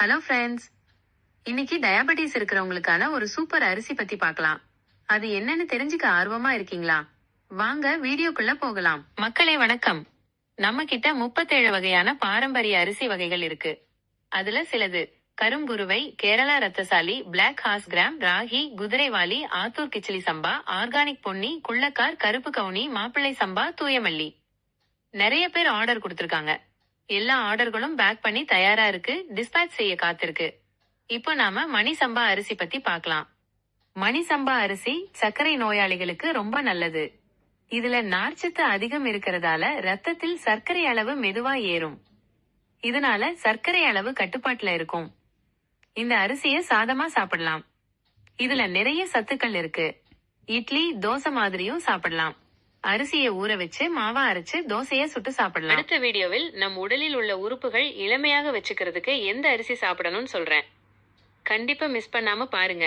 Hello friends இன்னைக்கு diabetes இருக்கிறவங்களுக்கான ஒரு சூப்பர் அரிசி பத்தி பார்க்கலாம். அது என்னன்னு தெரிஞ்சுக்க ஆர்வமா இருக்கீங்களா? வாங்க வீடியோக்குள்ள போகலாம். மக்களே வணக்கம். நம்ம கிட்ட முப்பத்தேழு வகையான பாரம்பரிய அரிசி வகைகள் இருக்கு. அதுல சிலது கரும்புருவை கேரளா ரத்தசாலி பிளாக் ஹாஸ் கிராம் ராகி குதிரைவாலி ஆத்தூர் கிச்சிலி சம்பா ஆர்கானிக் பொன்னி குள்ளக்கார் கருப்பு கவுனி மாப்பிள்ளை சம்பா தூயமல்லி. நிறைய பேர் ஆர்டர் கொடுத்திருக்காங்க. எல்லா ஆர்டர்களும் பேக் பண்ணி தயாரா இருக்கு டிஸ்பேச் செய்ய காத்திருக்கு. இப்போ நாம மணி சம்பா அரிசி பத்தி பார்க்கலாம். மணி சம்பா அரிசி சர்க்கரை நோயாளிகளுக்கு ரொம்ப நல்லது. இதுல நார்ச்சத்து அதிகம் இருக்கிறதால ரத்தத்தில் சர்க்கரை அளவு மெதுவா ஏறும். இதனால சர்க்கரை அளவு கட்டுப்பாட்டுல இருக்கும். இந்த அரிசிய சாதமா சாப்பிடலாம். இதுல நிறைய சத்துக்கள் இருக்கு. இட்லி தோசை மாதிரியும் சாப்பிடலாம். அரிசியை ஊற வச்சு மாவா அரைச்சு தோசைய சுட்டு சாப்பிடலாம். அடுத்த வீடியோவில் நம் உடலில் உள்ள உறுப்புகள் இளமையாக வச்சுக்கிறதுக்கு எந்த அரிசி சாப்பிடணும்னு சொல்றேன். கண்டிப்பா மிஸ் பண்ணாம பாருங்க.